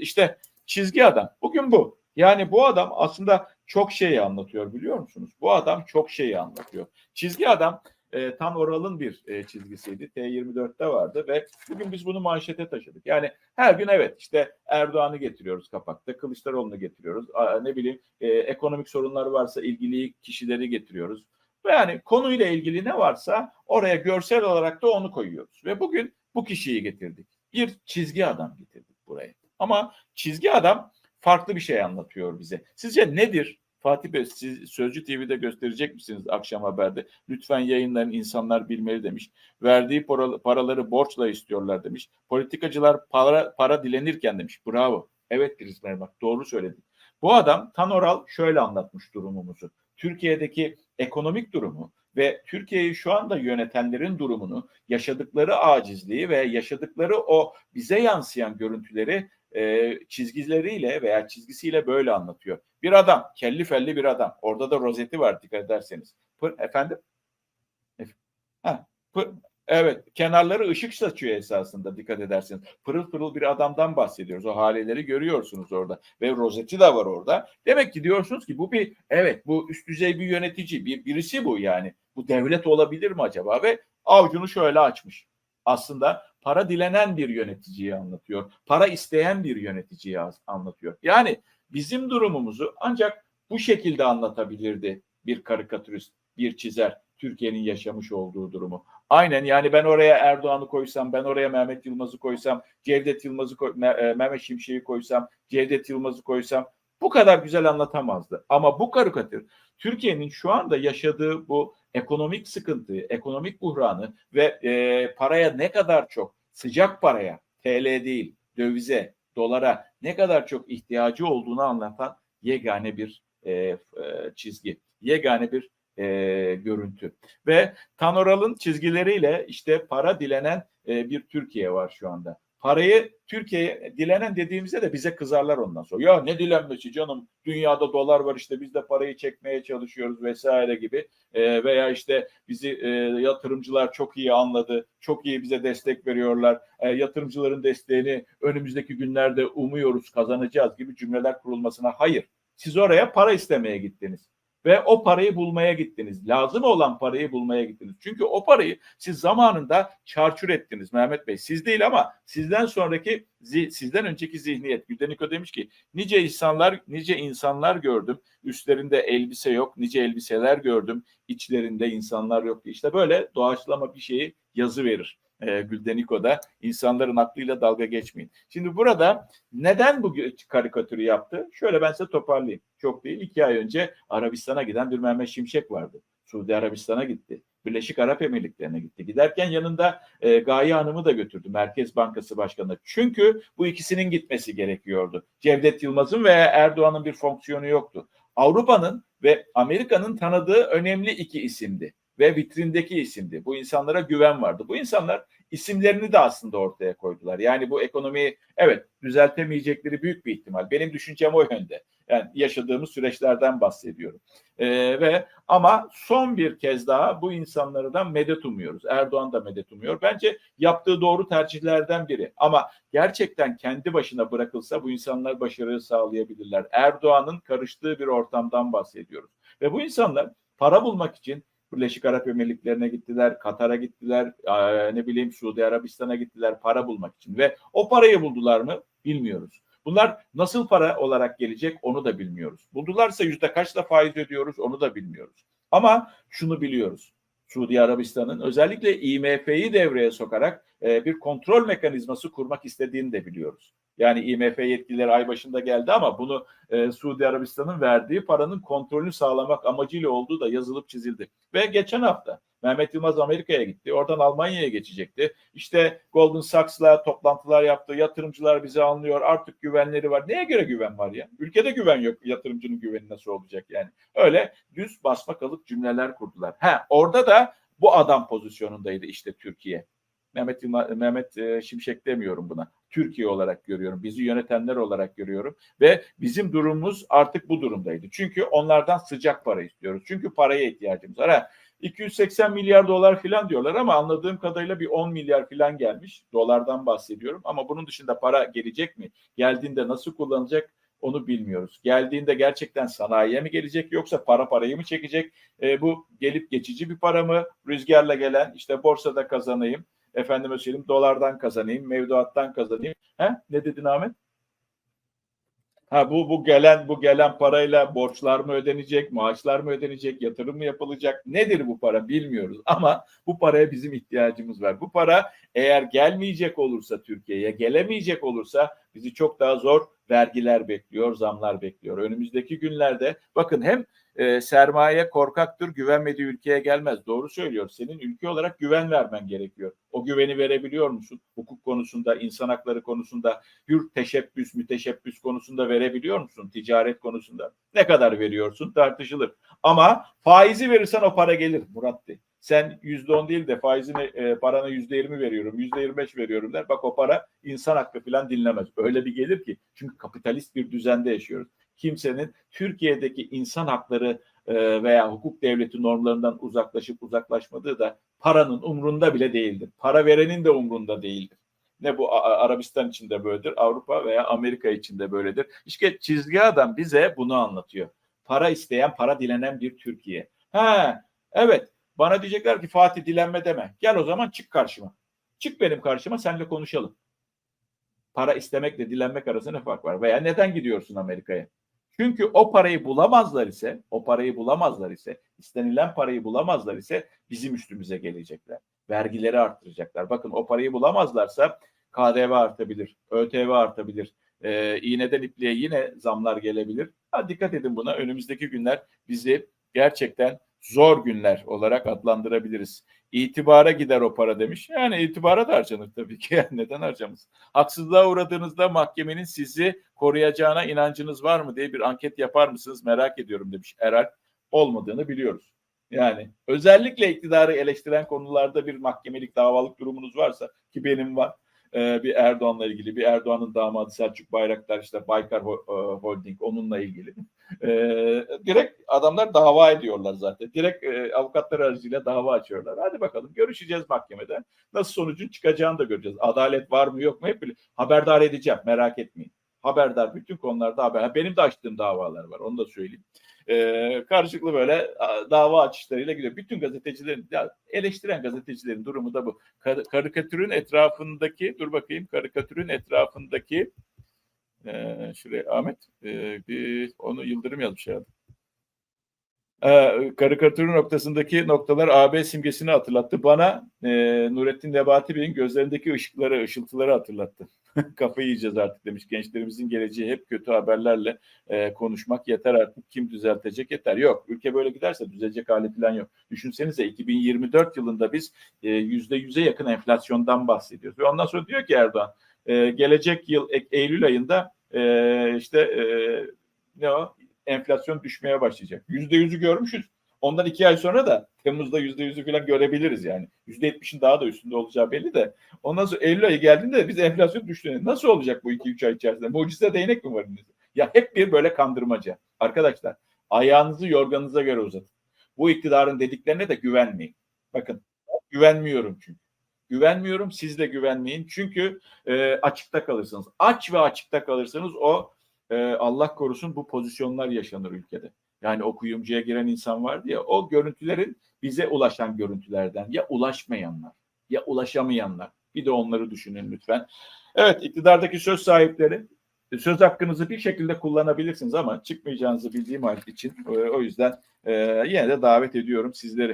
İşte çizgi adam. Bugün bu. Yani bu adam aslında çok şeyi anlatıyor biliyor musunuz? Bu adam çok şeyi anlatıyor. Çizgi adam e, Tan Oral'ın bir e, çizgisiydi. T24'te vardı ve bugün biz bunu manşete taşıdık. Yani her gün evet işte Erdoğan'ı getiriyoruz kapakta, Kılıçdaroğlu'nu getiriyoruz. Aa, ne bileyim e, ekonomik sorunlar varsa ilgili kişileri getiriyoruz. Yani konuyla ilgili ne varsa oraya görsel olarak da onu koyuyoruz. Ve bugün bu kişiyi getirdik. Bir çizgi adam getirdik buraya. Ama çizgi adam farklı bir şey anlatıyor bize. Sizce nedir? Fatih Bey siz Sözcü TV'de gösterecek misiniz akşam haberde? Lütfen yayınların insanlar bilmeli demiş. Verdiği paraları borçla istiyorlar demiş. Politikacılar para, para dilenirken demiş. Bravo. Evet Diriz bak doğru söyledin. Bu adam Tanoral şöyle anlatmış durumumuzu. Türkiye'deki ekonomik durumu ve Türkiye'yi şu anda yönetenlerin durumunu, yaşadıkları acizliği ve yaşadıkları o bize yansıyan görüntüleri e, çizgileriyle veya çizgisiyle böyle anlatıyor. Bir adam, kelli felli bir adam. Orada da rozeti var dikkat ederseniz. Pır, efendim? Ha, pır, evet, kenarları ışık saçıyor esasında dikkat ederseniz. Pırıl pırıl bir adamdan bahsediyoruz. O haleleri görüyorsunuz orada. Ve rozeti de var orada. Demek ki diyorsunuz ki bu bir, evet bu üst düzey bir yönetici, bir birisi bu yani. Bu devlet olabilir mi acaba? Ve avucunu şöyle açmış. Aslında para dilenen bir yöneticiyi anlatıyor. Para isteyen bir yöneticiyi anlatıyor. Yani bizim durumumuzu ancak bu şekilde anlatabilirdi bir karikatürist, bir çizer Türkiye'nin yaşamış olduğu durumu. Aynen yani ben oraya Erdoğan'ı koysam, ben oraya Mehmet Yılmaz'ı koysam, Cevdet Yılmaz'ı koy, e, Mehmet Şimşek'i koysam, Cevdet Yılmaz'ı koysam bu kadar güzel anlatamazdı. Ama bu karikatür Türkiye'nin şu anda yaşadığı bu ekonomik sıkıntı, ekonomik buhranı ve e, paraya ne kadar çok sıcak paraya, TL değil, dövize, dolara ne kadar çok ihtiyacı olduğunu anlatan yegane bir e, e, çizgi, yegane bir e, görüntü. Ve Tanoral'ın çizgileriyle işte para dilenen e, bir Türkiye var şu anda parayı Türkiye'ye dilenen dediğimizde de bize kızarlar ondan sonra. Ya ne dilenmesi canım dünyada dolar var işte biz de parayı çekmeye çalışıyoruz vesaire gibi e, veya işte bizi e, yatırımcılar çok iyi anladı, çok iyi bize destek veriyorlar. E, yatırımcıların desteğini önümüzdeki günlerde umuyoruz kazanacağız gibi cümleler kurulmasına hayır. Siz oraya para istemeye gittiniz ve o parayı bulmaya gittiniz. Lazım olan parayı bulmaya gittiniz. Çünkü o parayı siz zamanında çarçur ettiniz Mehmet Bey. Siz değil ama sizden sonraki sizden önceki zihniyet. Güldeniko demiş ki nice insanlar nice insanlar gördüm. Üstlerinde elbise yok. Nice elbiseler gördüm. İçlerinde insanlar yok. İşte böyle doğaçlama bir şeyi yazı verir e, Güldeniko'da insanların aklıyla dalga geçmeyin. Şimdi burada neden bu karikatürü yaptı? Şöyle ben size toparlayayım. Çok değil. iki ay önce Arabistan'a giden bir Mehmet Şimşek vardı. Suudi Arabistan'a gitti. Birleşik Arap Emirlikleri'ne gitti. Giderken yanında e, Gaye Hanım'ı da götürdü. Merkez Bankası Başkanı. Çünkü bu ikisinin gitmesi gerekiyordu. Cevdet Yılmaz'ın ve Erdoğan'ın bir fonksiyonu yoktu. Avrupa'nın ve Amerika'nın tanıdığı önemli iki isimdi ve vitrindeki isimdi. Bu insanlara güven vardı. Bu insanlar isimlerini de aslında ortaya koydular. Yani bu ekonomiyi evet düzeltemeyecekleri büyük bir ihtimal. Benim düşüncem o yönde. Yani yaşadığımız süreçlerden bahsediyorum. Ee, ve ama son bir kez daha bu insanları da medet umuyoruz. Erdoğan da medet umuyor. Bence yaptığı doğru tercihlerden biri. Ama gerçekten kendi başına bırakılsa bu insanlar başarıyı sağlayabilirler. Erdoğan'ın karıştığı bir ortamdan bahsediyoruz. Ve bu insanlar para bulmak için Birleşik Arap Emirlikleri'ne gittiler, Katar'a gittiler, ne bileyim Suudi Arabistan'a gittiler para bulmak için ve o parayı buldular mı bilmiyoruz. Bunlar nasıl para olarak gelecek onu da bilmiyoruz. Buldularsa yüzde kaçla faiz ödüyoruz onu da bilmiyoruz. Ama şunu biliyoruz. Suudi Arabistan'ın özellikle IMF'yi devreye sokarak bir kontrol mekanizması kurmak istediğini de biliyoruz. Yani IMF yetkilileri ay başında geldi ama bunu e, Suudi Arabistan'ın verdiği paranın kontrolünü sağlamak amacıyla olduğu da yazılıp çizildi. Ve geçen hafta Mehmet Yılmaz Amerika'ya gitti. Oradan Almanya'ya geçecekti. İşte Goldman Sachs'la toplantılar yaptı. Yatırımcılar bizi anlıyor. Artık güvenleri var. Neye göre güven var ya? Ülkede güven yok. Yatırımcının güveni nasıl olacak yani? Öyle düz basma kalıp cümleler kurdular. Ha orada da bu adam pozisyonundaydı işte Türkiye. Mehmet Mehmet e, Şimşek demiyorum buna. Türkiye olarak görüyorum. Bizi yönetenler olarak görüyorum ve bizim durumumuz artık bu durumdaydı. Çünkü onlardan sıcak para istiyoruz. Çünkü paraya ihtiyacımız var. Ha, 280 milyar dolar filan diyorlar ama anladığım kadarıyla bir 10 milyar filan gelmiş. Dolardan bahsediyorum ama bunun dışında para gelecek mi? Geldiğinde nasıl kullanacak? Onu bilmiyoruz. Geldiğinde gerçekten sanayiye mi gelecek yoksa para parayı mı çekecek? E, bu gelip geçici bir para mı? Rüzgarla gelen işte borsada kazanayım, efendime söyleyeyim dolardan kazanayım, mevduattan kazanayım. He? Ne dedin Ahmet? Ha bu bu gelen bu gelen parayla borçlar mı ödenecek, maaşlar mı ödenecek, yatırım mı yapılacak? Nedir bu para bilmiyoruz ama bu paraya bizim ihtiyacımız var. Bu para eğer gelmeyecek olursa Türkiye'ye, gelemeyecek olursa bizi çok daha zor vergiler bekliyor, zamlar bekliyor. Önümüzdeki günlerde bakın hem e, sermaye korkaktır, güvenmediği ülkeye gelmez. Doğru söylüyor. Senin ülke olarak güven vermen gerekiyor. O güveni verebiliyor musun? Hukuk konusunda, insan hakları konusunda, yurt teşebbüs, müteşebbüs konusunda verebiliyor musun? Ticaret konusunda. Ne kadar veriyorsun tartışılır. Ama faizi verirsen o para gelir Murat Bey. Sen yüzde on değil de faizini e, parana yüzde yirmi veriyorum, yüzde yirmi beş veriyorum der. Bak o para insan hakkı falan dinlemez. Öyle bir gelir ki çünkü kapitalist bir düzende yaşıyoruz. Kimsenin Türkiye'deki insan hakları e, veya hukuk devleti normlarından uzaklaşıp uzaklaşmadığı da paranın umrunda bile değildir. Para verenin de umrunda değildir. Ne bu Arabistan için de böyledir, Avrupa veya Amerika için de böyledir. İşte çizgi adam bize bunu anlatıyor. Para isteyen, para dilenen bir Türkiye. Ha, evet. Bana diyecekler ki Fatih dilenme deme. Gel o zaman çık karşıma. Çık benim karşıma seninle konuşalım. Para istemekle dilenmek arasında ne fark var? Veya neden gidiyorsun Amerika'ya? Çünkü o parayı bulamazlar ise, o parayı bulamazlar ise, istenilen parayı bulamazlar ise bizim üstümüze gelecekler. Vergileri arttıracaklar. Bakın o parayı bulamazlarsa KDV artabilir, ÖTV artabilir, e, iğneden ipliğe yine zamlar gelebilir. Ha, dikkat edin buna. Önümüzdeki günler bizi gerçekten zor günler olarak adlandırabiliriz. İtibara gider o para demiş. Yani itibara da harcanır tabii ki. Yani neden harcamaz? Haksızlığa uğradığınızda mahkemenin sizi koruyacağına inancınız var mı diye bir anket yapar mısınız merak ediyorum demiş Eral. Olmadığını biliyoruz. Yani özellikle iktidarı eleştiren konularda bir mahkemelik davalık durumunuz varsa ki benim var e, bir Erdoğan'la ilgili bir Erdoğan'ın damadı Selçuk Bayraktar işte Baykar e, Holding onunla ilgili. E, direkt adamlar dava ediyorlar zaten. Direkt e, avukatlar aracıyla dava açıyorlar. Hadi bakalım görüşeceğiz mahkemede. Nasıl sonucun çıkacağını da göreceğiz. Adalet var mı yok mu hep bile haberdar edeceğim merak etmeyin. Haberdar bütün konularda haber. Benim de açtığım davalar var onu da söyleyeyim. Ee, karşılıklı böyle dava açışlarıyla gidiyor. Bütün gazetecilerin, ya, eleştiren gazetecilerin durumu da bu. Kar- karikatürün etrafındaki, dur bakayım, karikatürün etrafındaki e, şuraya Ahmet, e, bir onu Yıldırım yazmış herhalde. Ee, karikatürün noktasındaki noktalar AB simgesini hatırlattı. Bana e, Nurettin Nebati Bey'in gözlerindeki ışıkları, ışıltıları hatırlattı. Kafayı yiyeceğiz artık demiş. Gençlerimizin geleceği hep kötü haberlerle e, konuşmak yeter artık. Kim düzeltecek yeter. Yok. Ülke böyle giderse düzelecek hali falan yok. Düşünsenize 2024 yılında biz e, yüzde yüze yakın enflasyondan bahsediyoruz. Ve ondan sonra diyor ki Erdoğan e, gelecek yıl e- Eylül ayında e, işte e, ne o enflasyon düşmeye başlayacak. Yüzde yüzü görmüşüz. Ondan iki ay sonra da Temmuz'da yüzde yüzü falan görebiliriz yani. Yüzde yetmişin daha da üstünde olacağı belli de. Ondan sonra Eylül ayı geldiğinde biz enflasyon düştüğünde nasıl olacak bu iki üç ay içerisinde? Mucize değnek mi var? Ya hep bir böyle kandırmaca. Arkadaşlar ayağınızı yorganınıza göre uzatın. Bu iktidarın dediklerine de güvenmeyin. Bakın güvenmiyorum çünkü. Güvenmiyorum siz de güvenmeyin. Çünkü e, açıkta kalırsınız. Aç ve açıkta kalırsanız o e, Allah korusun bu pozisyonlar yaşanır ülkede. Yani o kuyumcuya giren insan vardı ya o görüntülerin bize ulaşan görüntülerden ya ulaşmayanlar ya ulaşamayanlar. Bir de onları düşünün lütfen. Evet iktidardaki söz sahipleri e, söz hakkınızı bir şekilde kullanabilirsiniz ama çıkmayacağınızı bildiğim için e, o yüzden e, yine de davet ediyorum sizleri.